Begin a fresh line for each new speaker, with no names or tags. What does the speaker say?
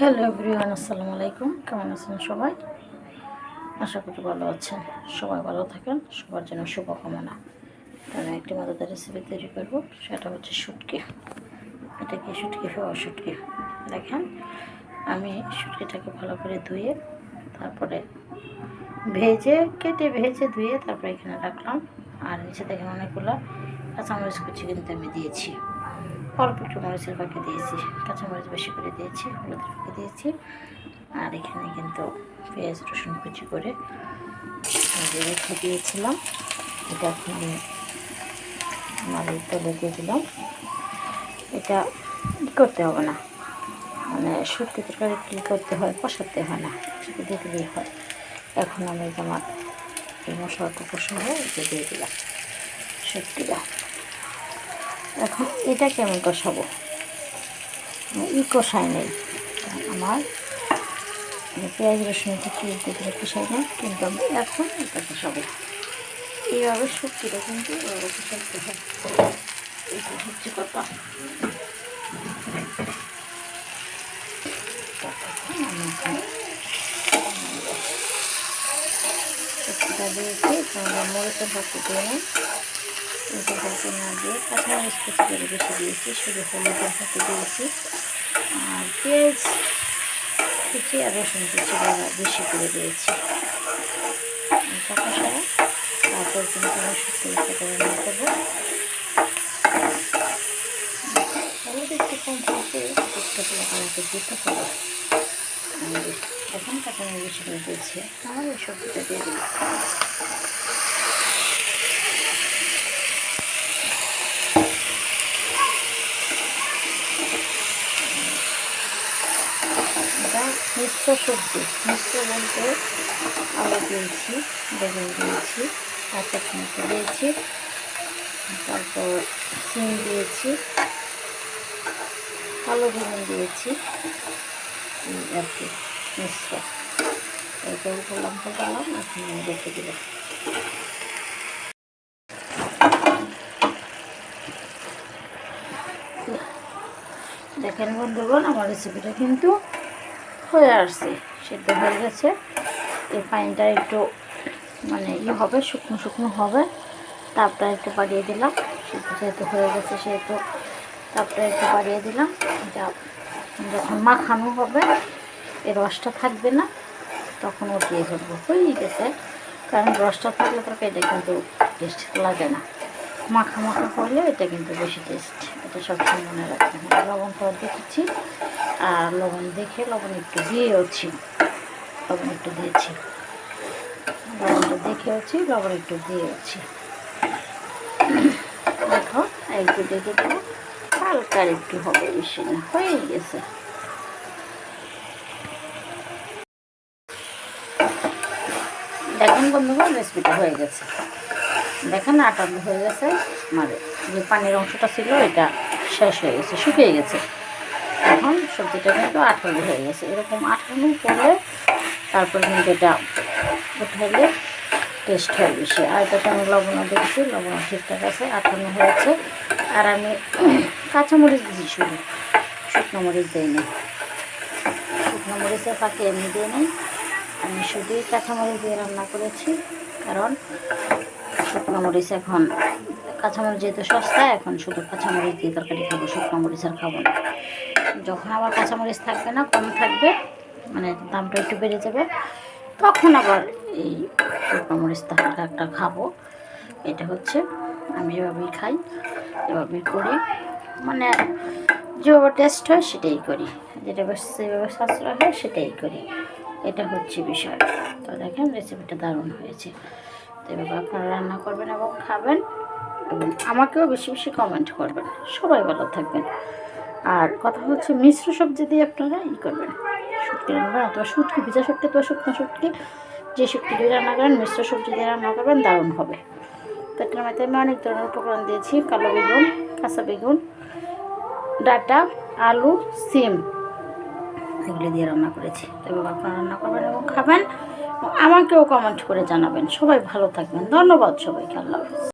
Hello everyone, আসসালামু আলাইকুম। কেমন আছেন সবাই? আশা করি ভালো আছেন। সবাই ভালো থাকেন, সবার জন্য শুভকামনা। আমি একটি মজাদার রেসিপি তৈরি করব, সেটা হচ্ছে শুটকি। এটা কি শুটকি? খাওয়া শুটকি। দেখেন, আমি শুটকিটাকে ভালো করে ধুয়ে, তারপরে ভেজে, কেটে ভেজে ধুয়ে তারপরে এখানে রাখলাম। আর নিচে দেখেন অনেকগুলো কাঁচামরিচ কুচি কিন্তু আমি দিয়েছি। অল্প একটু মরিচের পাখি দিয়েছি, কাঁচামরিচ বেশি করে দিয়েছি, হলুদের পাখি দিয়েছি। আর এখানে কিন্তু পেঁয়াজ, রসুন কুচি করে রেখে দিয়েছিলাম। এটা এখন আমি মালের তেলে দিয়ে দিলাম। এটা করতে হবে না। মানে সত্যি তরকারি কী করতে হয়, কষাতে হয় না দিয়ে দিলেই হয়। এখন আমি তোমার এই মশলাটা কষাবো এটা দিয়ে দিলাম সত্যিটা এখন এটা কেমন কষাবো? ই কষায় নেই। আমার পেঁয়াজ, রসুন দিলে কষাই না, কিন্তু আমি এখন এটা কষাবো। এইভাবে সবজিটা কিন্তু কষাতে হয় এটা হচ্ছে কথা। সবজিটা দিয়েছি তোমরা ভাতটি দিয়ে এটা ভাতে না দিয়ে কাঁচামরিচ কুচি করে বেশি দিয়েছি, শুধু হলুদের ভাতে দিয়েছি। আর পেঁয়াজ কুচি আর রসুন কুচি বেশি করে দিয়েছি। তারপর কিন্তু আমি শুক্তো করে রান্না করব। হলুদ একটু কম হয়েছে শুক্তো আমাকে দিতে হবে। এখন কাঁচামরিচ বেশি করে দিয়েছি। আমার এই সবজিটা দিয়ে দিলাম। মিশ্র সবজি। মিশ্র বলতে আলু দিয়েছি, বেগুন দিয়েছি, কাঁচা টমেটো দিয়েছি, তারপর সিম দিয়েছি আলু বেগুন দিয়েছি আর কি, মিশ্র। এরপর করলাম ফোটালাম এখন আমি রেখে দিলাম দেখেন বন্ধুগণ, আমার রেসিপিটা কিন্তু হয়ে আসছে, সেদ্ধ হয়ে গেছে। এই পানিটা একটু মানে ই হবে, শুকনো শুকনো হবে। তাপটা একটু বাড়িয়ে দিলাম। যেহেতু হয়ে গেছে, সেহেতু তাপটা একটু বাড়িয়ে দিলাম। যা যখন মাখানো হবে এর রসটা থাকবে না, তখন উঠিয়ে ফেলব হয়ে গেছে। কারণ রসটা থাকলে তো তরকারিটা কিন্তু টেস্ট লাগে না। মাখা মাখা করলে এটা কিন্তু বেশি টেস্ট এটা সবসময় মনে রাখতে হবে। লবণটাও দেখেছি, আর লবণ দেখে লবণ একটু দিয়েওছি, লবণ একটু দিয়েছি। লবণটা দেখেওছি, লবণ একটু দিয়েওছি। দেখো, একটু দেখে দেবো হালকা একটু হবে বেশি না হয়ে গেছে। দেখেন বন্ধুগণ রেসিপিটা হয়ে গেছে। দেখেন আটানো হয়ে গেছে। মানে যে পানির অংশটা ছিল, এটা শেষ হয়ে গেছে, শুকিয়ে গেছে। এখন সবজিটা কিন্তু আঠালো হয়ে গেছে। এরকম আঠালো করলে তারপর কিন্তু এটা উঠাইলে টেস্ট হয় বেশি। আর এটাতে আমি লবণও দেখেছি লবণ ঠিকঠাক আছে আঠানো হয়েছে। আর আমি কাঁচামরিচ দিয়েছি শুধু, শুকনো মরিচ দিই নি শুকনো মরিচের পাখি এমনি দিয়ে নেই আমি শুধুই কাঁচামরিচ দিয়ে রান্না করেছি, কারণ শুকনো মরিচ এখন, কাঁচামরিচ যেহেতু সস্তা, এখন শুধু কাঁচামরিচ দিয়ে তরকারি খাব, শুকনো মরিচ আর খাব না। যখন আবার কাঁচামরিচ থাকবে না, কম থাকবে মানে দামটা একটু বেড়ে যাবে, তখন আবার এই শুকনো মরিচ হালকা একটা খাব। এটা হচ্ছে আমি এভাবেই খাই, এভাবেই করি। মানে যেভাবে টেস্ট হয়, সেটাই করি। যেটা যেভাবে সাশ্রয় হয়, সেটাই করি। এটা হচ্ছে বিষয়। তো দেখেন রেসিপিটা দারুণ হয়েছে। তো এভাবে আপনারা রান্না করবেন এবং খাবেন এবং আমাকেও বেশি বেশি কমেন্ট করবেন। সবাই ভালো থাকবেন। আর কথা হচ্ছে মিশ্র সবজি দিয়ে আপনারা ই করবেন। শুটকি রান্না করেন অথবা শুটকি, ভিজা শুটকি, অথবা শুকনো শুটকি, যে শুটকি দিয়ে রান্না করেন, মিশ্র সবজি দিয়ে রান্না করবেন, দারুণ হবে। পেটের মাথায় আমি অনেক ধরনের উপকরণ দিয়েছি। কালো বেগুন, কাঁচা বেগুন, ডাটা, আলু, সিম। এগুলি দিয়ে রান্না করেছি। তবে আপনারা রান্না করবেন এবং খাবেন। আমাকেও কমেন্ট করে জানাবেন। সবাই ভালো থাকবেন। ধন্যবাদ সবাইকে। আল্লাহ